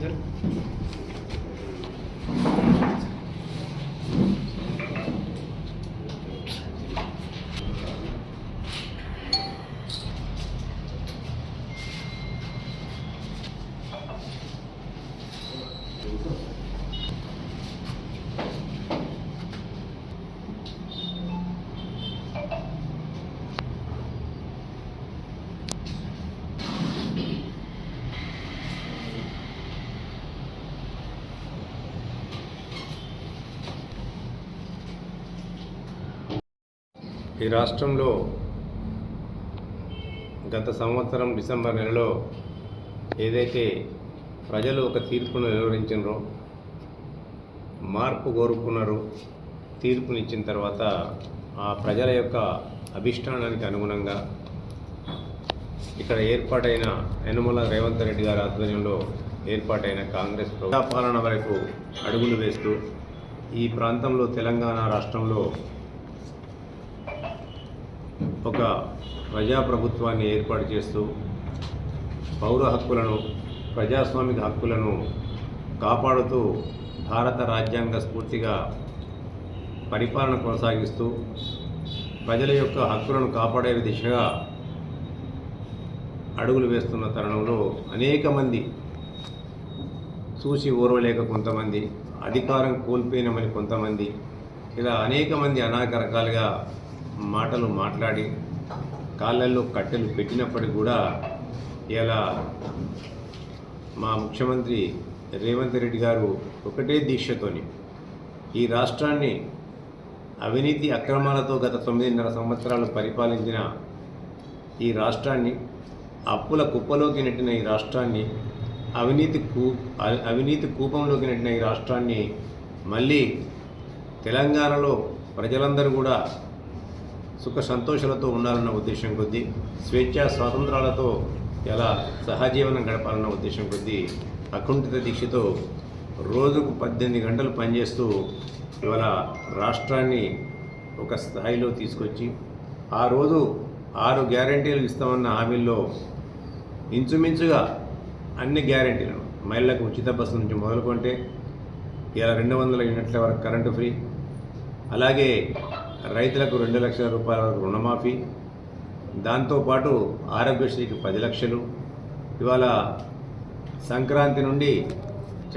Good. ఈ రాష్ట్రంలో గత సంవత్సరం డిసెంబర్ నెలలో ఏదైతే ప్రజలు ఒక తీర్పును వెలువరించారో మార్పు కోరుకున్నారు తీర్పునిచ్చిన తర్వాత ఆ ప్రజల యొక్క అభిష్టానానికి అనుగుణంగా ఇక్కడ ఏర్పాటైన యనమల రేవంత్ రెడ్డి గారి ఆధ్వర్యంలో ఏర్పాటైన కాంగ్రెస్ ప్రజాపాలన వరకు అడుగులు వేస్తూ ఈ ప్రాంతంలో తెలంగాణ రాష్ట్రంలో ఒక ప్రజాప్రభుత్వాన్ని ఏర్పాటు చేస్తూ పౌర హక్కులను ప్రజాస్వామిక హక్కులను కాపాడుతూ భారత రాజ్యాంగ స్ఫూర్తిగా పరిపాలన కొనసాగిస్తూ ప్రజల యొక్క హక్కులను కాపాడే దిశగా అడుగులు వేస్తున్న తరుణంలో అనేక మంది చూసి ఓర్వలేక కొంతమంది అధికారం కోల్పోయినామని కొంతమంది ఇలా అనేక మంది అనేక రకాలుగా మాటలు మాట్లాడి కాళ్ళల్లో కట్టెలు పెట్టినప్పటికి కూడా ఇలా మా ముఖ్యమంత్రి రేవంత్ రెడ్డి గారు ఒకటే దీక్షతోని ఈ రాష్ట్రాన్ని అవినీతి అక్రమాలతో గత తొమ్మిదిన్నర సంవత్సరాలు పరిపాలించిన ఈ రాష్ట్రాన్ని అప్పుల కుప్పలోకి నెట్టిన ఈ రాష్ట్రాన్ని అవినీతి కూ అవినీతి కూపంలోకి నెట్టిన ఈ రాష్ట్రాన్ని మళ్ళీ తెలంగాణలో ప్రజలందరూ కూడా సుఖ సంతోషాలతో ఉండాలన్న ఉద్దేశం కొద్దీ స్వేచ్ఛా స్వాతంత్రాలతో ఎలా సహజీవనం గడపాలన్న ఉద్దేశం కొద్దీ అకుంఠిత దీక్షతో రోజుకు పద్దెనిమిది గంటలు పనిచేస్తూ ఇవాళ రాష్ట్రాన్ని ఒక స్థాయిలో తీసుకొచ్చి ఆ రోజు ఆరు గ్యారంటీలు ఇస్తామన్న హామీల్లో ఇంచుమించుగా అన్ని గ్యారంటీలను మహిళలకు ఉచిత బస్సు నుంచి మొదలుకుంటే ఇలా రెండు వందల యూనిట్ల వరకు కరెంటు ఫ్రీ అలాగే రైతులకు రెండు లక్షల రూపాయల వరకు రుణమాఫీ దాంతోపాటు ఆరోగ్యశ్రీకి పది లక్షలు. ఇవాళ సంక్రాంతి నుండి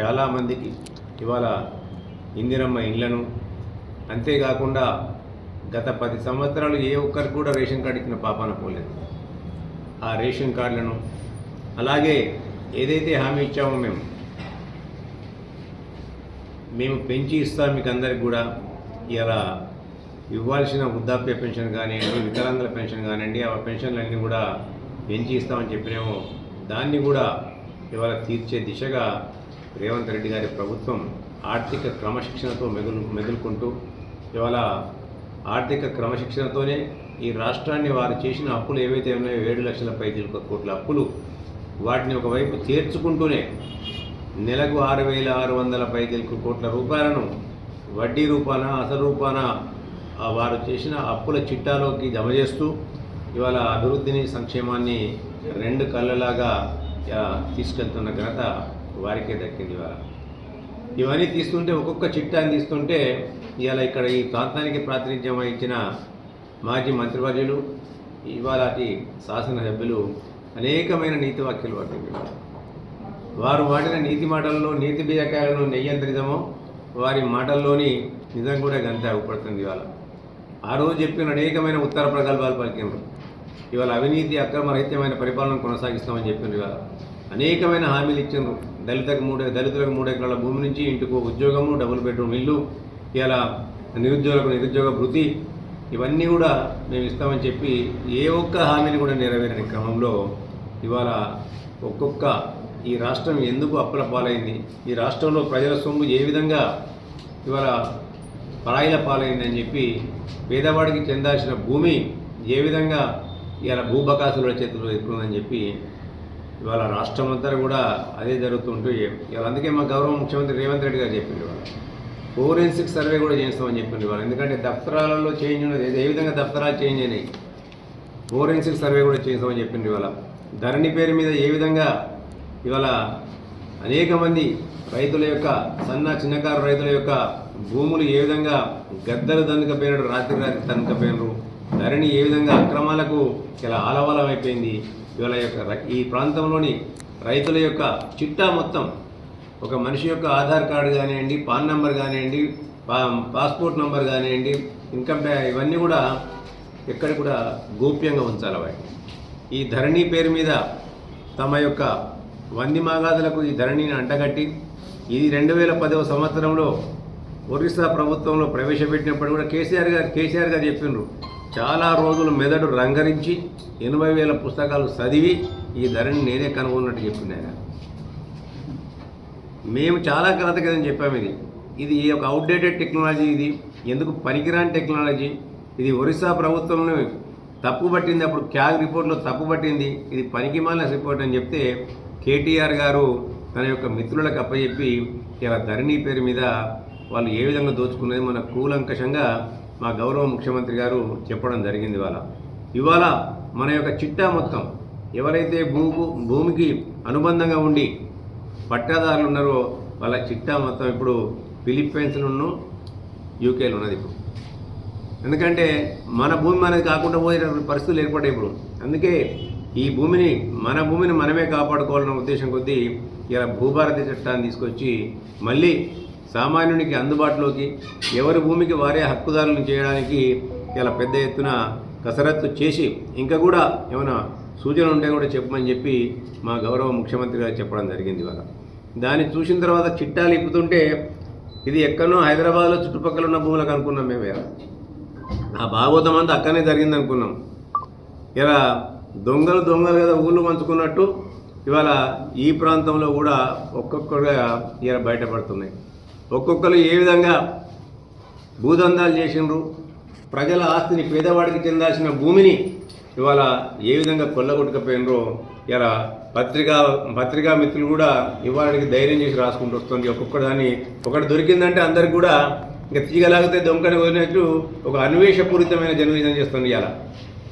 చాలామందికి ఇవాళ ఇందిరమ్మ ఇండ్లను. అంతేకాకుండా గత పది సంవత్సరాలు ఏ ఒక్కరికి కూడా రేషన్ కార్డు ఇచ్చిన పాపాన పోలేదు. ఆ రేషన్ కార్డులను. అలాగే ఏదైతే హామీ ఇచ్చామో మేము మేము పెంచి ఇస్తాం మీకు అందరికి కూడా. ఇలా ఇవ్వాల్సిన వృద్ధాప్య పెన్షన్ కానివ్వండి వికలాంగుల పెన్షన్ కానివ్వండి ఆ పెన్షన్లన్నీ కూడా పెంచి ఇస్తామని చెప్పినేమో. దాన్ని కూడా ఇవాళ తీర్చే దిశగా రేవంత్ రెడ్డి గారి ప్రభుత్వం ఆర్థిక క్రమశిక్షణతో మెదులు మెదులుకుంటూ ఇవాళ ఆర్థిక క్రమశిక్షణతోనే ఈ రాష్ట్రాన్ని వారు చేసిన అప్పులు ఏవైతే ఉన్నాయో ఏడు లక్షల పైచీలకు కోట్ల అప్పులు వాటిని ఒకవైపు తీర్చుకుంటూనే నెలకు ఆరు వేల ఆరు వందల పైచీలకు కోట్ల రూపాయలను వడ్డీ రూపాన అసలు రూపాన వారు చేసిన అప్పుల చిట్టాలోకి జమ చేస్తూ ఇవాళ అభివృద్ధిని సంక్షేమాన్ని రెండు కళ్ళలాగా తీసుకెళ్తున్న ఘనత వారికే దక్కింది ఇవాళ. ఇవన్నీ తీస్తుంటే ఒక్కొక్క చిట్టాన్ని తీస్తుంటే ఇవాళ ఇక్కడ ఈ ప్రాంతానికి ప్రాతినిధ్యం వహించిన మాజీ మంత్రివర్యులు ఇవాళటి శాసనసభ్యులు అనేకమైన నీతి వాక్యాలు పడుతుంది వారు వాడిన నీతి మాటల్లో నీతి బీజకాయలను నెయ్యంత్రితమో వారి మాటల్లోని నిజం కూడా గంత ఇవాళ. ఆ రోజు చెప్పిన అనేకమైన ఉత్తర ప్రగల్భాలు పలికినారు ఇవాళ అవినీతి అక్రమరహిత్యమైన పరిపాలన కొనసాగిస్తామని చెప్పినారు ఇవాళ. అనేకమైన హామీలు ఇచ్చినారు దళితకు మూడు దళితులకు మూడు ఎకరాల భూమి నుంచి ఇంటికి ఉద్యోగము డబుల్ బెడ్రూమ్ ఇల్లు ఇలా నిరుద్యోగులకు నిరుద్యోగ భృతి ఇవన్నీ కూడా మేము ఇస్తామని చెప్పి ఏ ఒక్క హామీని కూడా నెరవేరని క్రమంలో ఇవాళ ఒక్కొక్క ఈ రాష్ట్రం ఎందుకు అప్పుల పాలైంది ఈ రాష్ట్రంలో ప్రజల సొమ్ము ఏ విధంగా ఇవాళ పరాయిల పాలైందని చెప్పి పేదవాడికి చెందాల్సిన భూమి ఏ విధంగా ఇవాళ భూబకాసుల చేతిలో ఎక్కుందని చెప్పి ఇవాళ రాష్ట్రం అంతా కూడా అదే జరుగుతుంటూ ఇవాళ అందుకే మా గౌరవ ముఖ్యమంత్రి రేవంత్ రెడ్డి గారు చెప్పింది ఇవాళ. ఫోరెన్సిక్ సర్వే కూడా చేస్తామని చెప్పింది ఇవాళ. ఎందుకంటే దఫ్తరాలలో చేంజ్ ఉన్నది. ఏ విధంగా దఫ్తరాలు చేంజ్ అయినాయి? ఫోరెన్సిక్ సర్వే కూడా చేస్తామని చెప్పింది ఇవాళ. ధరణి పేరు మీద ఏ విధంగా ఇవాళ అనేక మంది రైతుల యొక్క సన్న చిన్నకారు రైతుల యొక్క భూములు ఏ విధంగా గద్దలు దందుకపోయినాడు రాత్రి రాత్రి దందుకపోయినారు ధరణి ఏ విధంగా అక్రమాలకు ఇలా ఆలవాలమైపోయింది. ఇవాళ యొక్క ఈ ప్రాంతంలోని రైతుల యొక్క చిట్టా మొత్తం ఒక మనిషి యొక్క ఆధార్ కార్డు కానివ్వండి పాన్ నెంబర్ కానివ్వండి పా పాస్పోర్ట్ నెంబర్ కానివ్వండి ఇన్కమ్ ఇవన్నీ కూడా ఎక్కడ కూడా గోప్యంగా ఉంచాలి వాటిని. ఈ ధరణి పేరు మీద తమ యొక్క వంది మాగాదులకు ఈ ధరణిని అంటగట్టి ఇది రెండు వేల పదవ సంవత్సరంలో ఒరిస్సా ప్రభుత్వంలో ప్రవేశపెట్టినప్పుడు కూడా కేసీఆర్ గారు కేసీఆర్ గారు చెప్పిండ్రు చాలా రోజులు మెదడు రంగరించి ఎనభై వేల పుస్తకాలు చదివి ఈ ధరని నేనే కనుగొన్నట్టు చెప్పింది ఆయన. మేము చాలా కలత కదని చెప్పాము ఇది ఇది ఒక అవుట్డేటెడ్ టెక్నాలజీ ఇది. ఎందుకు పనికిరాని టెక్నాలజీ ఇది ఒరిస్సా ప్రభుత్వంలో తప్పు పట్టింది. అప్పుడు క్యాగ్ రిపోర్ట్లో తప్పు పట్టింది. ఇది పనికిమాలిన రిపోర్ట్ అని చెప్తే కేటీఆర్ గారు తన యొక్క మిత్రులకు అప్పచెప్పి ఇలా ధరణి పేరు మీద వాళ్ళు ఏ విధంగా దోచుకున్నది మన కూలంకషంగా మా గౌరవ ముఖ్యమంత్రి గారు చెప్పడం జరిగింది ఇవాళ. ఇవాళ మన యొక్క చిట్టా మొత్తం ఎవరైతే భూకు భూమికి అనుబంధంగా ఉండి పట్టాదారులు ఉన్నారో వాళ్ళ చిట్టా మొత్తం ఇప్పుడు ఫిలిప్పైన్స్లోను యూకేలో ఉన్నది ఇప్పుడు. ఎందుకంటే మన భూమి మనది కాకుండా పోయే పరిస్థితులు ఏర్పడ్డాయి ఇప్పుడు. అందుకే ఈ భూమిని మన భూమిని మనమే కాపాడుకోవాలన్న ఉద్దేశం కొద్దీ ఇలా భూభారతి చట్టాన్ని తీసుకొచ్చి మళ్ళీ సామాన్యునికి అందుబాటులోకి ఎవరి భూమికి వారే హక్కుదారులను చేయడానికి ఇలా పెద్ద ఎత్తున కసరత్తు చేసి ఇంకా కూడా ఏమైనా సూచనలు ఉంటే కూడా చెప్పమని చెప్పి మా గౌరవ ముఖ్యమంత్రి గారు చెప్పడం జరిగింది ఇవాళ. దాన్ని చూసిన తర్వాత చిట్టాలు ఇప్పుతుంటే ఇది ఎక్కడనో హైదరాబాద్లో చుట్టుపక్కల ఉన్న భూములకు అనుకున్నాం మేము ఇలా ఆ భాగవతం అంతా అక్కడనే జరిగింది అనుకున్నాం. ఇలా దొంగలు దొంగలు కదా ఊళ్ళు పంచుకున్నట్టు ఇవాళ ఈ ప్రాంతంలో కూడా ఒక్కొక్కరుగా ఇలా బయటపడుతున్నాయి. ఒక్కొక్కరు ఏ విధంగా భూదందాలు చేసిండ్రు? ప్రజల ఆస్తిని పేదవాడికి చెందాల్సిన భూమిని ఇవాళ ఏ విధంగా కొల్లగొట్టుకపోయినరో ఇలా పత్రికా పత్రికా మిత్రులు కూడా ఇవాళకి ధైర్యం చేసి రాసుకుంటూ వస్తుంది. ఒక్కొక్క దాన్ని ఒకటి దొరికిందంటే అందరికి కూడా ఇంకా తీగలాగితే దొంకని వదిలినట్టు ఒక అన్వేషపూరితమైన జర్నలిజం చేస్తుంది ఇలా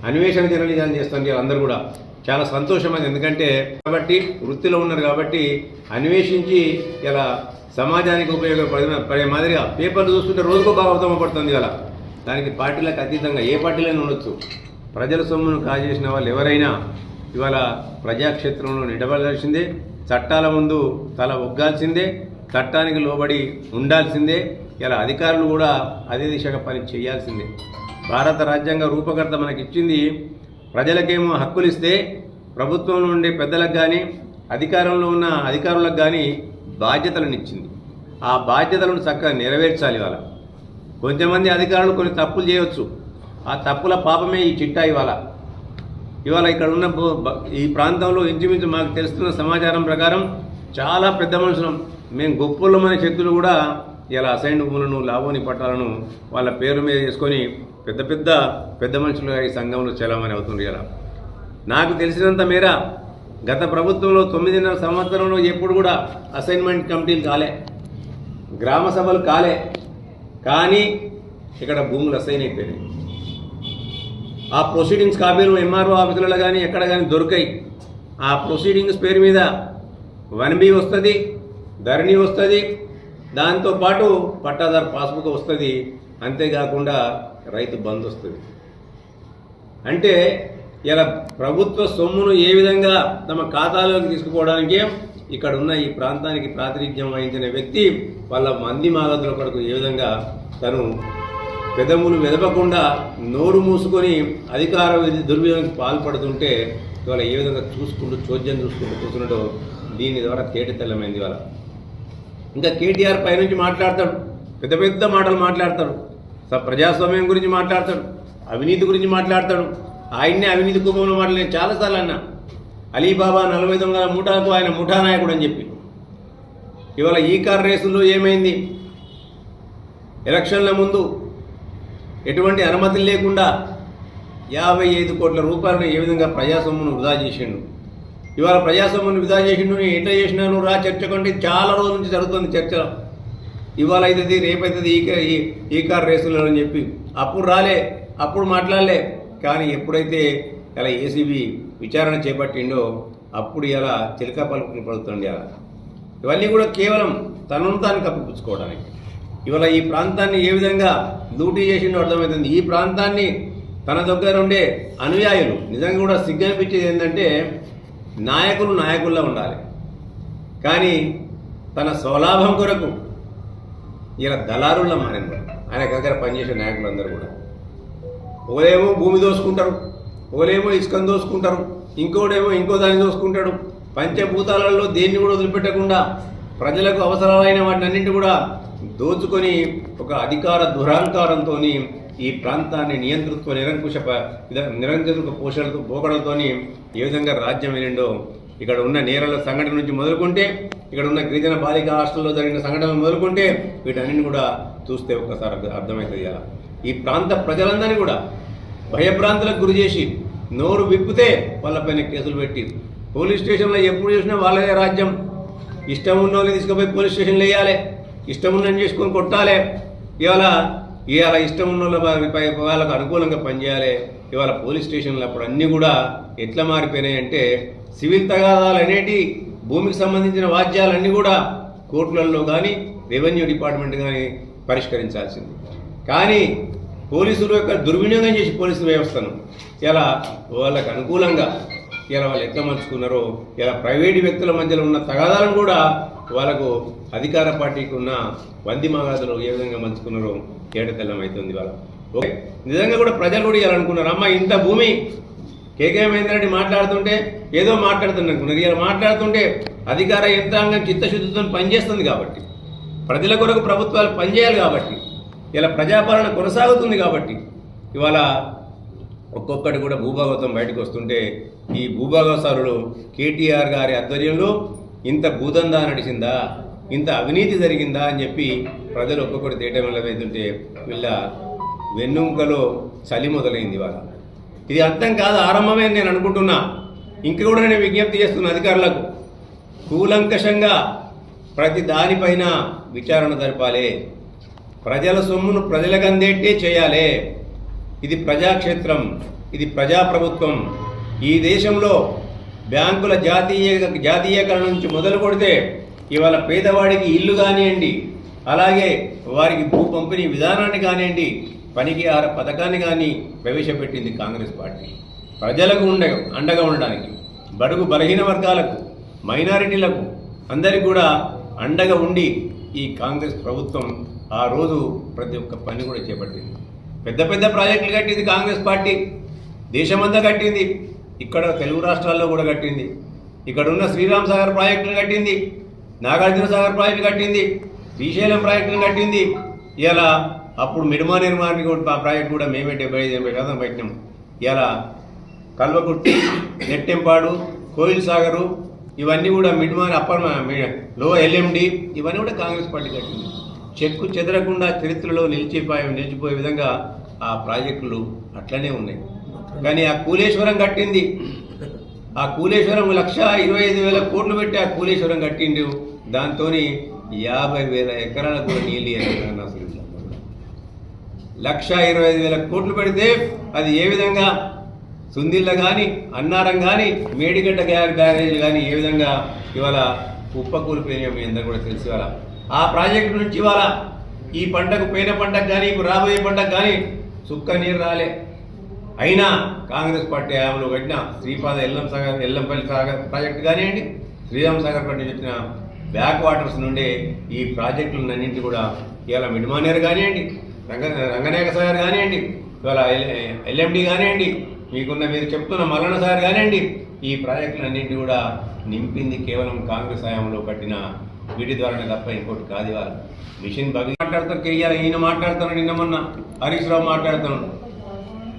అన్వేషణ జర్నలిజం చేస్తుంది ఇలా అందరూ కూడా. చాలా సంతోషమైంది ఎందుకంటే కాబట్టి వృత్తిలో ఉన్నారు కాబట్టి అన్వేషించి ఇలా సమాజానికి ఉపయోగపడే పడే మాదిరిగా పేపర్లు చూస్తుంటే రోజుకో భాగవతం పడుతుంది కదా. దానికి పార్టీలకు అతీతంగా ఏ పార్టీలైనా ఉండొచ్చు. ప్రజల సొమ్మును కాజేసిన వాళ్ళు ఎవరైనా ఇవాళ ప్రజాక్షేత్రంలో నిలబడాల్సిందే చట్టాల ముందు తల ఒగ్గాల్సిందే చట్టానికి లోబడి ఉండాల్సిందే ఇలా అధికారులు కూడా అదే దిశగా పని చేయాల్సిందే. భారత రాజ్యాంగ రూపకర్త మనకి ఇచ్చింది ప్రజలకేమో హక్కులు ఇస్తే ప్రభుత్వంలో ఉండే పెద్దలకు కానీ అధికారంలో ఉన్న అధికారులకు కానీ బాధ్యతలను ఇచ్చింది ఆ బాధ్యతలను చక్కగా నెరవేర్చాలి వాళ్ళ కొంతమంది అధికారులు కొన్ని తప్పులు చేయవచ్చు ఆ తప్పుల పాపమే ఈ చిట్టా ఇవాళ. ఇవాళ ఇక్కడ ఉన్న ఈ ప్రాంతంలో ఇంచుమించు మాకు తెలుస్తున్న సమాచారం ప్రకారం చాలా పెద్ద మనుషులం. మేము గొప్పలమనే శక్తులు కూడా ఇలా అసైన్ భూములను లాభోని పట్టాలను వాళ్ళ పేరు మీద చేసుకొని పెద్ద పెద్ద పెద్ద మనుషులుగా ఈ సంఘంలో చలామణి అవుతుంది ఇలా నాకు తెలిసినంత మేర గత ప్రభుత్వంలో తొమ్మిదిన్నర సంవత్సరంలో ఎప్పుడు కూడా అసైన్మెంట్ కమిటీలు కాలే. గ్రామ సభలు కాలే. కానీ ఇక్కడ భూములు అసైన్ అయిపోయినాయి. ఆ ప్రొసీడింగ్స్ కాపీలు ఎంఆర్ఓ ఆఫీసులలో కానీ ఎక్కడ కానీ దొరికాయి. ఆ ప్రొసీడింగ్స్ పేరు మీద వన్ బి వస్తుంది ధరణి వస్తుంది దాంతోపాటు పట్టాదారు పాస్బుక్ వస్తుంది. అంతేకాకుండా రైతు బంద్ వస్తుంది. అంటే ఇలా ప్రభుత్వ సొమ్మును ఏ విధంగా తమ ఖాతాలోకి తీసుకుపోవడానికి ఇక్కడ ఉన్న ఈ ప్రాంతానికి ప్రాతినిధ్యం వహించిన వ్యక్తి వాళ్ళ మంది మాగదుల కొరకు ఏ విధంగా తను పెదములు వెదపకుండా నోరు మూసుకొని అధికార దుర్వినియోగానికి పాల్పడుతుంటే ఇవాళ ఏ విధంగా చూసుకుంటూ చోద్యం చూసుకుంటూ కూర్చున్నట్టు దీని ద్వారా తేట తెల్లమైంది ఇవాళ. ఇంకా కేటీఆర్ పైనుంచి మాట్లాడతాడు పెద్ద పెద్ద మాటలు మాట్లాడతాడు స- ప్రజాస్వామ్యం గురించి మాట్లాడతాడు అవినీతి గురించి మాట్లాడతాడు ఆయన్నే అవినీతి కుటుంబంలో మాట నేను చాలాసార్లు అన్నా. అలీబాబా నలభై దొంగల ముఠాకు ఆయన ముఠా నాయకుడు అని చెప్పి. ఇవాళ ఈ కార్ రేసుల్లో ఏమైంది? ఎలక్షన్ల ముందు ఎటువంటి అనుమతులు లేకుండా యాభై ఐదు కోట్ల రూపాయలను ఏ విధంగా ప్రజాసొమ్మును వృధా చేసిండు? ఇవాళ ప్రజాసొమ్మును వృధా చేసిండు నేను ఎట్లా చేసినాను? రా చర్చ కంటే చాలా రోజుల నుంచి జరుగుతుంది చర్చ. ఇవాళ అవుతుంది రేపైతుంది ఈ ఈ- ఈ కార్ రేసులు అని చెప్పి. అప్పుడు రాలే అప్పుడు మాట్లాడలే. కానీ ఎప్పుడైతే ఇలా ఏసీబీ విచారణ చేపట్టిండో అప్పుడు ఇలా చిలక పలుకులు పడుతుంది అలా. ఇవన్నీ కూడా కేవలం తనను తాను కప్పిపుచ్చుకోవడానికి. ఇవాళ ఈ ప్రాంతాన్ని ఏ విధంగా లూటీ చేసిండో అర్థమవుతుంది. ఈ ప్రాంతాన్ని తన దగ్గర ఉండే అనుయాయులు నిజంగా కూడా సిగ్గనిపించేది ఏంటంటే నాయకులు నాయకుల్లో ఉండాలి. కానీ తన స్వలాభం కొరకు ఇలా దళారుల్లో మారింది. ఆయన దగ్గర పనిచేసే నాయకులందరూ కూడా. ఒకరేమో భూమి దోసుకుంటారు ఒకరేమో ఇసుకను దోసుకుంటారు ఇంకోడేమో ఇంకో దాన్ని దోసుకుంటాడు. పంచభూతాలలో దేన్ని కూడా వదిలిపెట్టకుండా ప్రజలకు అవసరమైన వాటినన్నింటి కూడా దోచుకొని ఒక అధికార దురహంకారంతో ఈ ప్రాంతాన్ని నియంతృత్వ నిరంకుశ నిరంకుశ పోషణతో పోకడలతోని ఏ విధంగా రాజ్యం వెళ్ళిండో ఇక్కడ ఉన్న నేరల సంఘటన నుంచి మొదలుకుంటే ఇక్కడ ఉన్న గిరిజన బాలిక హాస్టల్లో జరిగిన సంఘటనలు మొదలుకుంటే వీటన్నిటిని కూడా చూస్తే ఒక్కసారి అర్థమవుతుంది కదా. ఈ ప్రాంత ప్రజలందరినీ కూడా భయభ్రాంతులకు గురి చేసి నోరు విప్పితే వాళ్ళపైన కేసులు పెట్టి పోలీస్ స్టేషన్లో ఎప్పుడు చూసినా వాళ్ళదే రాజ్యం. ఇష్టం ఉన్న వాళ్ళని తీసుకుపోయి పోలీస్ స్టేషన్లో వేయాలి. ఇష్టం ఉన్నని చేసుకొని కొట్టాలి. ఇవాళ ఇవాళ ఇష్టం ఉన్న వాళ్ళకు అనుకూలంగా పనిచేయాలి. ఇవాళ పోలీస్ స్టేషన్లు అప్పుడు అన్నీ కూడా ఎట్లా మారిపోయినాయి అంటే సివిల్ తగాదాలు అనేటి భూమికి సంబంధించిన వాద్యాలన్నీ కూడా కోర్టులలో కానీ రెవెన్యూ డిపార్ట్మెంట్ కానీ పరిష్కరించాల్సింది. కానీ పోలీసులు యొక్క దుర్వినియోగం చేసి పోలీసు వ్యవస్థను. ఇలా వాళ్ళకు అనుకూలంగా ఇలా వాళ్ళు ఎట్లా మలుచుకున్నారో ఇలా ప్రైవేటు వ్యక్తుల మధ్యలో ఉన్న తగాదాలను కూడా వాళ్ళకు అధికార పార్టీకి ఉన్న వంది మగాదులు ఏ విధంగా మలుచుకున్నారో ఏడతెల్లం అవుతుంది వాళ్ళ. ఓకే? నిజంగా కూడా ప్రజలు కూడా ఇలా అనుకున్నారు. అమ్మ ఇంత భూమి కేకే మహేందరెడ్డి మాట్లాడుతుంటే ఏదో మాట్లాడుతుంది అనుకున్నారు ఇలా మాట్లాడుతుంటే అధికార యంత్రాంగం చిత్తశుద్ధితో పనిచేస్తుంది కాబట్టి ప్రజల కొరకు ప్రభుత్వాలు పనిచేయాలి కాబట్టి ఇలా ప్రజాపాలన కొనసాగుతుంది కాబట్టి. ఇవాళ ఒక్కొక్కటి కూడా భూభాగవతం బయటకు వస్తుంటే ఈ భూభాగవసారులు కేటీఆర్ గారి ఆధ్వర్యంలో ఇంత భూదందా నడిచిందా ఇంత అవినీతి జరిగిందా అని చెప్పి ప్రజలు ఒక్కొక్కటి తేటం వల్ల వెళ్తుంటే వీళ్ళ వెన్నుముకలో చలి మొదలైంది వాళ్ళ ఇది అర్థం కాదు ఆరంభమే నేను అనుకుంటున్నా. ఇంక కూడా నేను విజ్ఞప్తి చేస్తున్న అధికారులకు. కూలంకషంగా ప్రతి దానిపైన విచారణ జరపాలి. ప్రజల సొమ్మును ప్రజలకు అందేట్టే చేయాలి. ఇది ప్రజాక్షేత్రం ఇది ప్రజాప్రభుత్వం. ఈ దేశంలో బ్యాంకుల జాతీయ జాతీయకరణ నుంచి మొదలు కొడితే ఇవాళ పేదవాడికి ఇల్లు కానివ్వండి అలాగే వారికి భూ పంపిణీ విధానాన్ని కానివ్వండి పనికి ఆర పథకాన్ని కానీ ప్రవేశపెట్టింది కాంగ్రెస్ పార్టీ. ప్రజలకు ఉండ అండగా ఉండడానికి బడుగు బలహీన వర్గాలకు మైనారిటీలకు అందరికీ కూడా అండగా ఉండి ఈ కాంగ్రెస్ ప్రభుత్వం ఆ రోజు ప్రతి ఒక్క పని కూడా చేపట్టింది. పెద్ద పెద్ద ప్రాజెక్టులు కట్టింది కాంగ్రెస్ పార్టీ. దేశమంతా కట్టింది. ఇక్కడ తెలుగు రాష్ట్రాల్లో కూడా కట్టింది. ఇక్కడ ఉన్న శ్రీరామ్ సాగర్ ప్రాజెక్టులు కట్టింది. నాగార్జున సాగర్ ప్రాజెక్టు కట్టింది. శ్రీశైలం ప్రాజెక్టులు కట్టింది. ఇలా అప్పుడు మిడిమా నిర్మాణానికి కూడా ఆ ప్రాజెక్ట్ కూడా మేమే డెబ్బై ఐదు ఎనభై శాతం పెట్టినాం ఇలా కల్వకుట్టి నెట్టెంపాడు కోయిల్ సాగరు ఇవన్నీ కూడా మిడ్మాన్ అప్పర్లో ఎల్ఎండి ఇవన్నీ కూడా కాంగ్రెస్ పార్టీ కట్టింది. చెక్కు చెదరకుండా చరిత్రలో నిలిచిపోయి నిలిచిపోయే విధంగా ఆ ప్రాజెక్టులు అట్లనే ఉన్నాయి. కానీ ఆ కూలేశ్వరం కట్టింది. ఆ కూలేశ్వరం లక్ష ఇరవై ఐదు వేల కోట్లు పెట్టి ఆ కూలేశ్వరం కట్టిండు. దాంతో యాభై వేల ఎకరాల కూడా నీళ్ళు ఇవ్వలేదు అసలు లక్ష ఇరవై ఐదు వేల కోట్లు పెడితే అది ఏ విధంగా? సుందిళ్ళ కానీ అన్నారం కానీ మేడిగడ్డ గ్యా- గ్యారేజ్ కానీ ఏ విధంగా? ఇవాళ కుప్పకూలిపోయినాయో మీ అందరూ కూడా తెలిసి వాళ్ళ ఆ ప్రాజెక్టు నుంచి ఇవాళ ఈ పంటకు పోయిన పంటకు కానీ ఇప్పుడు రాబోయే పంటకు కానీ సుక్క నీరు రాలే. అయినా కాంగ్రెస్ పార్టీ హయాంలో కట్టిన శ్రీపాద ఎల్లం సాగర్ ఎల్లంపల్లి సాగర్ ప్రాజెక్టు కానివ్వండి శ్రీరామ్ సాగర్ పార్టీ చెప్పిన బ్యాక్ వాటర్స్ నుండి ఈ ప్రాజెక్టులన్నింటి కూడా ఇవాళ మిడిమానేరు కానివ్వండి రంగ రంగనాయక సాగర్ కానివ్వండి ఇవాళ ఎల్ఎండి కానివ్వండి మీకున్న మీరు చెప్తున్న మల్లన్న సార్ కానివ్వండి ఈ ప్రాజెక్టులన్నింటి కూడా నింపింది కేవలం కాంగ్రెస్ హయాంలో కట్టిన వీటి ద్వారానే తప్ప ఇంకోటి కాదు ఇవాళ. మిషన్ బగి మాట్లాడతారు కేఆర్ ఈయన మాట్లాడుతున్నాడు నిన్న మొన్న. హరీష్ రావు మాట్లాడుతున్నాడు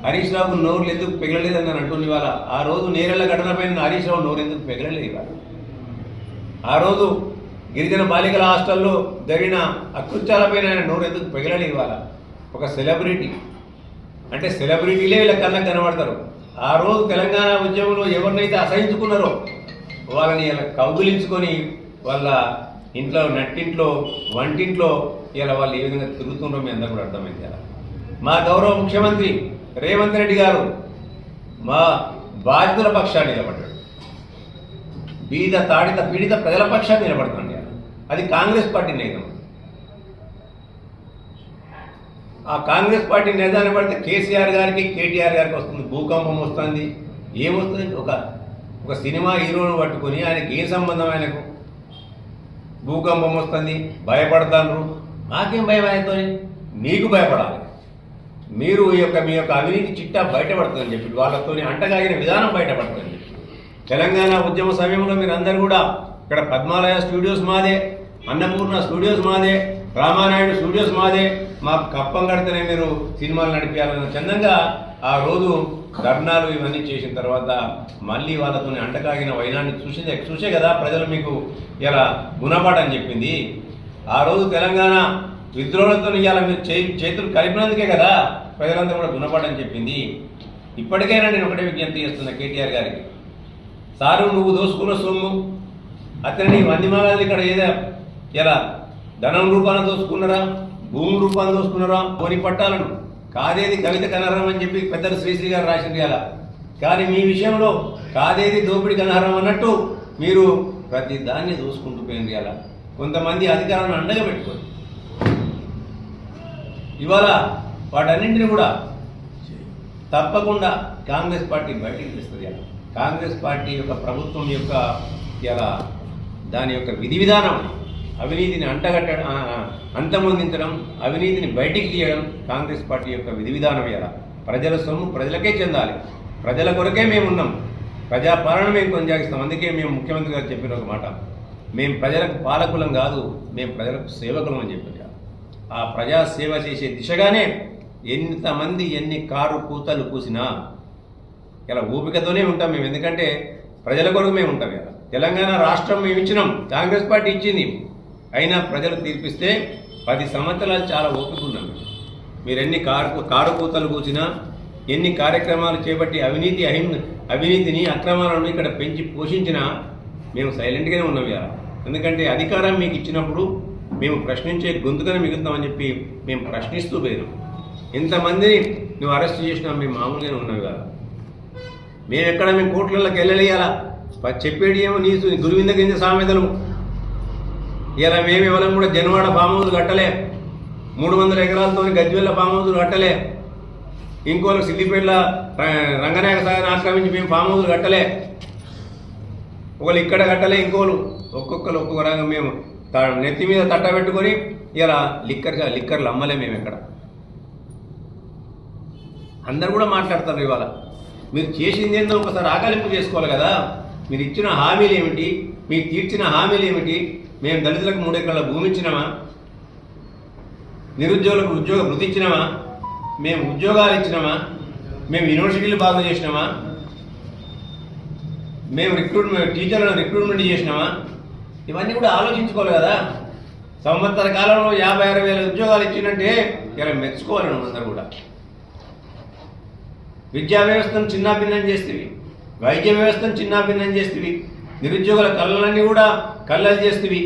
హరీష్ రావు నోరులు ఎందుకు పెగలలేదని నేను అంటుంది ఇవాళ. ఆ రోజు నేరెళ్ళ ఘటన పైన హరీష్ రావు నోరు ఎందుకు పెగలలేదు ఇవాళ. ఆ రోజు గిరిజన బాలికల హాస్టల్లో జరిగిన అకృత్యాలపైన ఆయన నోరు ఎందుకు పెగలలేదు ఇవాళ. ఒక సెలబ్రిటీ. అంటే సెలబ్రిటీలే వీళ్ళ కళ్ళకు కనబడతారు. ఆ రోజు తెలంగాణ ఉద్యమంలో ఎవరినైతే అసహించుకున్నారో వాళ్ళని ఇలా కౌగులించుకొని వాళ్ళ ఇంట్లో నట్టింట్లో వంటింట్లో ఇలా వాళ్ళు ఏ విధంగా తిరుగుతుండో మీ అందరూ కూడా అర్థమైంది కదా. మా గౌరవ ముఖ్యమంత్రి రేవంత్ రెడ్డి గారు మా బాధితుల పక్షాన్ని నిలబడ్డాడు. బీద తాడిత పీడిత ప్రజల పక్షాన్ని నిలబడుతుంది అది కాంగ్రెస్ పార్టీ నేతం ఆ కాంగ్రెస్ పార్టీ నేదాన్ని పడితే కేసీఆర్ గారికి కేటీఆర్ గారికి వస్తుంది భూకంపం వస్తుంది. ఏమొస్తుంది? ఒక ఒక సినిమా హీరోను పట్టుకొని ఆయనకి ఏ సంబంధం ఆయనకు? భూకంపం వస్తుంది భయపడతాను నాకేం భయం ఆయనతో నీకు భయపడాలి. మీరు ఈ యొక్క మీ యొక్క అవినీతి చిట్టా బయటపడుతుందని చెప్పి వాళ్ళతో అంటగాగిన విధానం బయటపడుతుంది తెలంగాణ ఉద్యమ సమయంలో మీరు అందరు కూడా ఇక్కడ పద్మాలయ స్టూడియోస్ మాదే అన్నపూర్ణ స్టూడియోస్ మాదే రామానాయుడు స్టూడియోస్ మాదే మా కప్పం కడితేనే మీరు సినిమాలు నడిపించాలన్న చందంగా ఆ రోజు ధర్నాలు ఇవన్నీ చేసిన తర్వాత మళ్ళీ వాళ్ళతో అంటకాగిన వైనాన్ని చూసే చూసే కదా ప్రజలు మీకు ఇలా గుణపాఠం చెప్పింది. ఆ రోజు తెలంగాణ విద్రోహంతో ఇవాళ మీరు చేతులు కలిపినందుకే కదా ప్రజలందరూ కూడా గుణపాఠం చెప్పింది. ఇప్పటికైనా నేను ఒకటే విజ్ఞప్తి చేస్తున్నా కేటీఆర్ గారికి. సారు నువ్వు దోసుకున్న సొమ్ము అతని నీ ఇక్కడ ఏదో ఎలా ధనం రూపాన దోసుకున్నారా? భూమి రూపాన్ని దోసుకున్నారా? కోరి పట్టాలను. కాదేది కవిత కనహరం అని చెప్పి పెద్దలు శ్రీశ్రీ గారు రాసింది అలా కానీ మీ విషయంలో కాదేది దోపిడి కనహరం అన్నట్టు మీరు ప్రతి దాన్ని దోసుకుంటూ పోయింది అలా కొంతమంది అధికారాన్ని అండగా పెట్టుకోరు ఇవాళ వాటన్నింటిని కూడా తప్పకుండా కాంగ్రెస్ పార్టీ బయటికి తెస్తుంది అలా కాంగ్రెస్ పార్టీ యొక్క ప్రభుత్వం యొక్క ఇలా దాని యొక్క విధి విధానం అవినీతిని అంటగట్టడం అంతమొందించడం అవినీతిని బయటికి తీయడం కాంగ్రెస్ పార్టీ యొక్క విధి విధానం ఎలా? ప్రజల సొమ్ము ప్రజలకే చెందాలి. ప్రజల కొరకే మేము ఉన్నాం. ప్రజాపాలన మేము కొనసాగిస్తాం. అందుకే మేము ముఖ్యమంత్రి గారు చెప్పిన ఒక మాట. మేము ప్రజలకు పాలకులం కాదు మేము ప్రజలకు సేవకులం అని చెప్పారు. ఆ ప్రజా సేవ చేసే దిశగానే ఎంతమంది ఎన్ని కారు కూతలు కూసినా ఇలా ఓపికతోనే ఉంటాం మేము. ఎందుకంటే ప్రజల కొరకు మేము ఉంటాం కదా. తెలంగాణ రాష్ట్రం మేము ఇచ్చినాం. కాంగ్రెస్ పార్టీ ఇచ్చింది. అయినా ప్రజలు తీర్పిస్తే పది సంవత్సరాలు చాలా ఓపిక ఉన్నాం మీరు ఎన్ని కారు కారు కూతలు ఎన్ని కార్యక్రమాలు చేపట్టి అవినీతి అహిం అవినీతిని అక్రమాలను ఇక్కడ పెంచి పోషించినా మేము సైలెంట్గానే ఉన్నాం ఇలా ఎందుకంటే అధికారం మీకు ఇచ్చినప్పుడు మేము ప్రశ్నించే గొంతుగానే మిగులుతామని చెప్పి మేము ప్రశ్నిస్తూ పోయినాం. ఇంతమందిని నువ్వు అరెస్ట్ చేసినా మేము మామూలుగానే ఉన్నాం కదా మేము ఎక్కడ మేము కోట్లలోకి వెళ్ళలేయాలా? చెప్పేడి ఏమో నీ గురువింద కింద సామెతలు. ఇలా మేము ఎవరం కూడా జనవాడ ఫామ్ హౌస్ కట్టలే. మూడు వందల ఎకరాలతో గజ్వెల్ల ఫామ్ హౌస్ కట్టలే. ఇంకోళ్ళు సిద్దిపేటల రంగనాయక సాగర్ ఆక్రమించి మేము ఫామ్ హౌస్ కట్టలే. ఒకళ్ళు ఇక్కడ కట్టలే ఇంకోళ్ళు ఒక్కొక్కరు ఒక్కొక్క రంగం మేము త- నెత్తి మీద తట్ట పెట్టుకొని ఇలా లిక్కర్ లిక్కర్లు అమ్మలే మేము ఇక్కడ అందరు కూడా మాట్లాడతారు ఇవాళ. మీరు చేసింది ఏందో ఒకసారి ఆకలింపు చేసుకోవాలి కదా. మీరు ఇచ్చిన హామీలు ఏమిటి? మీరు తీర్చిన హామీలు ఏమిటి? మేము దళితులకు మూడు ఎకరాల భూమి ఇచ్చినామా? నిరుద్యోగులకు ఉద్యోగ వృత్తి ఇచ్చినామా? మేము ఉద్యోగాలు ఇచ్చినామా? మేము యూనివర్సిటీలు బాగు చేసినామా? మేము రిక్రూట్మెంట్ టీచర్లను రిక్రూట్మెంట్ చేసినామా? ఇవన్నీ కూడా ఆలోచించుకోవాలి కదా. సంవత్సర కాలంలో యాభై అరవై వేల ఉద్యోగాలు ఇచ్చినట్టే ఇలా మెచ్చుకోవాలి నువ్వు అందరూ కూడా. విద్యా వ్యవస్థను చిన్నాభిన్నం చేస్తేవి వైద్య వ్యవస్థను చిన్నాభిన్నం చేస్తేవి నిరుద్యోగుల కళ్ళలన్నీ కూడా కళ్ళలు చేస్తేవి.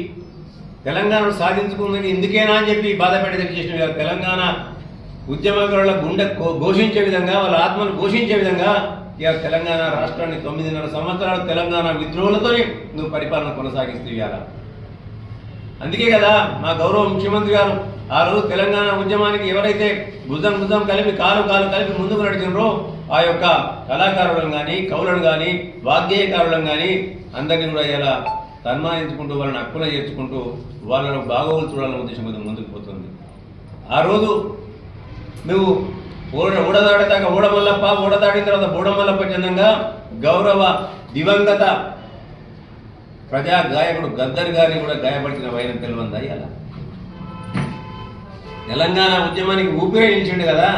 తెలంగాణను సాధించుకుందని ఎందుకేనా అని చెప్పి బాధపడి తెలియజేసిన తెలంగాణ ఉద్యమకారుల గుండె ఘోషించే విధంగా వాళ్ళ ఆత్మను ఘోషించే విధంగా ఇవాళ తెలంగాణ రాష్ట్రాన్ని తొమ్మిదిన్నర సంవత్సరాలు తెలంగాణ విద్రోహులతో నువ్వు పరిపాలన కొనసాగిస్తూ ఇవాళ. అందుకే కదా మా గౌరవ ముఖ్యమంత్రి గారు ఆ రోజు తెలంగాణ ఉద్యమానికి ఎవరైతే భుజం భుజం కలిపి కాలు కాలు కలిపి ముందుకు నడిచినరో ఆ యొక్క కళాకారులను కానీ కవులను కానీ వాగ్గేయకారులను కానీ అందరినీ కూడా ఇలా సన్మానించుకుంటూ వాళ్ళని అక్కున చేర్చుకుంటూ వాళ్ళను బాగోగులు చూడాలనే ఉద్దేశం మీద ముందుకు పోతుంది. ఆ రోజు నువ్వు ఓడ ఊడదాడతాక ఓడమల్లప్ప ఊడదాడిన తర్వాత బూడమల్లప్ప చెందంగా గౌరవ దివంగత ప్రజా గాయకుడు గద్దర్ గారిని కూడా గాయపరిచిన వైరం తెలివందా అలా? తెలంగాణ ఉద్యమానికి ఊపిరే నిలిచిండు కదా.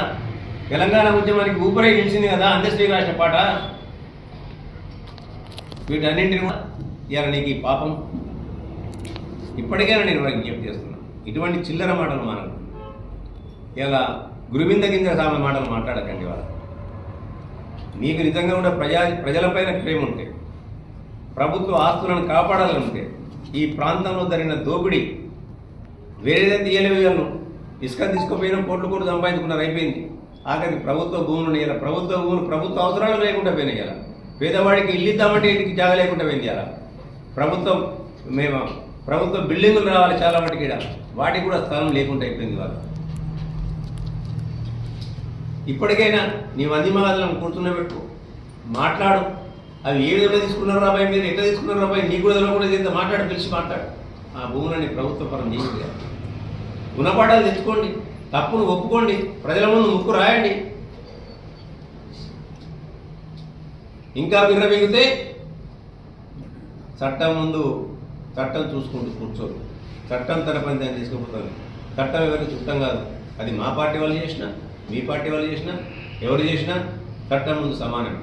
తెలంగాణ ఉద్యమానికి ఊపిరే నిలిచింది కదా అందశ్రీ రాసిన పాట వీటన్నింటిని కూడా ఇవాళ నీకు ఈ పాపం. ఇప్పటికైనా నేను వారికి విజ్ఞప్తి చేస్తున్నాను ఇటువంటి చిల్లర మాటలు మానదు ఇలా గురువింద గింజ సామె మాటలు మాట్లాడకండి వాళ్ళ. మీకు నిజంగా కూడా ప్రజా ప్రజలపైన ప్రేమ ఉంటే ప్రభుత్వ ఆస్తులను కాపాడాలంటే ఈ ప్రాంతంలో జరిగిన దోపిడీ వేరేదే తీయలేవు వీళ్ళు ఇసుక తీసుకుపోయిన కోట్లు కోట్లు సంపాదించుకున్నారు అయిపోయింది. ఆఖరికి ప్రభుత్వ భూములు ఇలా ప్రభుత్వ భూములు ప్రభుత్వ అవసరాలు లేకుండా పోయినాయి ఇలా పేదవాడికి ఇల్లు ఇద్దామంటే ఇంటికి జాగ లేకుండా పోయింది ఇలా ప్రభుత్వం మేము ప్రభుత్వ బిల్డింగులు రావాలి చాలా మటుకి వాటికి కూడా స్థలం లేకుండా అయిపోయింది వాళ్ళు ఇప్పటికైనా నీ వంది కూర్చునే కూర్చున్నబెట్టు మాట్లాడు. అవి ఏ విధంగా తీసుకున్నారు రాబాయి మీరు ఎట్లా తీసుకున్నారు రాబాయి నీ కూడా కూడా ఇంత మాట్లాడు పిలిచి మాట్లాడు. ఆ భూములని ప్రభుత్వ పరం చేయండి గుణపాఠాలు తెచ్చుకోండి తప్పును ఒప్పుకోండి ప్రజల ముందు ముక్కు రాయండి. ఇంకా విర్రవీగితే చట్టం ముందు చట్టం చూసుకుంటూ కూర్చోరు. చట్టం తన పని దాన్ని తీసుకుపోతారు. చట్టం ఎవరికి చుట్టం కాదు. అది మా పార్టీ వాళ్ళు చేసినా మీ పార్టీ వాళ్ళు చేసినా ఎవరు చేసినా చట్టం ముందు సమానమే.